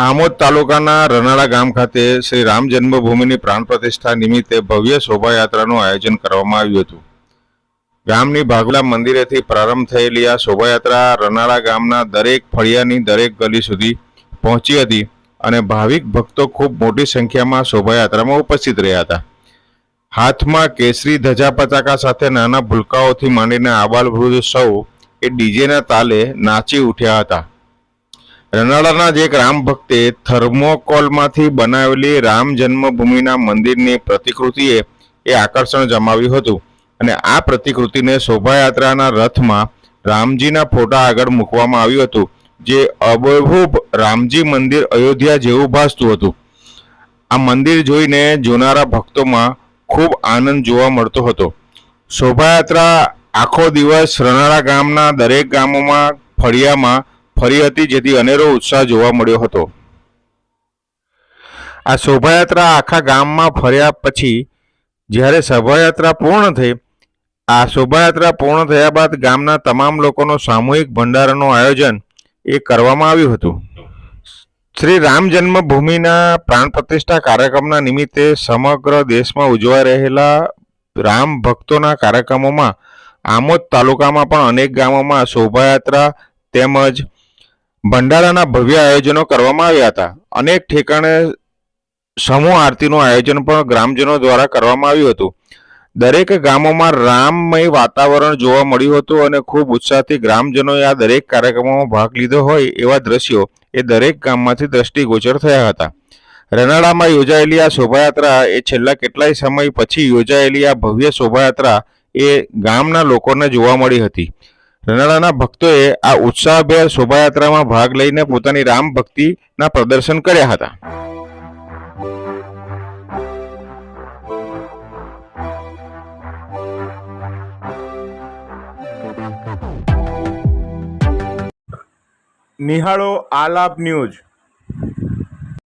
આમોદ તાલુકાના રનાળા ગામ ખાતે શ્રી રામ જન્મભૂમિની પ્રાણ પ્રતિષ્ઠા નિમિત્તે ભવ્ય શોભાયાત્રાનું આયોજન કરવામાં આવ્યું હતું. ગામની ભાગલા મંદિરેથી પ્રારંભ થયેલી આ શોભાયાત્રા રનાળા ગામના દરેક ફળિયાની દરેક ગલી સુધી પહોંચી હતી અને ભાવિક ભક્તો ખૂબ મોટી સંખ્યામાં શોભાયાત્રામાં ઉપસ્થિત રહ્યા હતા. હાથમાં કેસરી ધજા પતાકા સાથે નાના ભૂલકાઓથી માંડીને આબાલ વૃદ્ધ સૌ એ ડીજેના તાલે નાચી ઉઠ્યા હતા. રનાળાના જ એક રામ ભક્તે થર્મોકોલમાંથી બનાવેલી રામ જન્મભૂમિના મંદિરની પ્રતિકૃતિએ એ આકર્ષણ જમાવ્યું હતું અને આ પ્રતિકૃતિને શોભાયાત્રાના રથમાં રામજીના ફોટા આગળ મૂકવામાં આવ્યું હતું, જે અબહૂબ રામજી મંદિર અયોધ્યા જેવું ભાસતું હતું. આ મંદિર જોઈને જોનારા ભક્તોમાં ખૂબ આનંદ જોવા મળતો હતો. શોભાયાત્રા આખો દિવસ રનાળા ગામના દરેક ગામોમાં ફળિયામાં ફરી હતી જેથી અનેરો ઉત્સાહ જોવા મળ્યો હતો. આ શોભાયાત્રા આખા ગામમાં ફર્યા પછી, જ્યારે શોભાયાત્રા પૂર્ણ થઈ, આ શોભાયાત્રા પૂર્ણ થયા બાદ ગામના તમામ લોકોનો સામૂહિક ભંડારાનું આયોજન એ કરવામાં આવ્યું હતું. શ્રી રામ જન્મભૂમિના પ્રાણ પ્રતિષ્ઠા કાર્યક્રમના નિમિત્તે સમગ્ર દેશમાં ઉજવાઈ રહેલા રામ ભક્તોના કાર્યક્રમોમાં આમોદ તાલુકામાં પણ અનેક ગામોમાં શોભાયાત્રા તેમજ ભંડારાના ભવ્ય આયોજનો કરવામાં આવ્યા હતા. અનેક ઠેકાણે સમૂહ આરતીનું આયોજન પણ ગ્રામજનો દ્વારા કરવામાં આવ્યું હતું. દરેક ગામોમાં રામમય વાતાવરણ જોવા મળ્યું હતું અને ખૂબ ઉત્સાહથી ગ્રામજનોએ આ દરેક કાર્યક્રમોમાં ભાગ લીધો હોય એવા દ્રશ્યો એ દરેક ગામમાંથી દ્રષ્ટિગોચર થયા હતા. રનાળામાં યોજાયેલી આ શોભાયાત્રા એ છેલ્લા કેટલાય સમય પછી યોજાયેલી આ ભવ્ય શોભાયાત્રા એ ગામના લોકોને જોવા મળી હતી. રનાળાના ભક્તોએ આ ઉત્સાહભેર શોભાયાત્રામાં ભાગ લઈને પોતાની રામ ભક્તિના પ્રદર્શન કર્યા હતા. નિહાળો આલાપ ન્યૂઝ.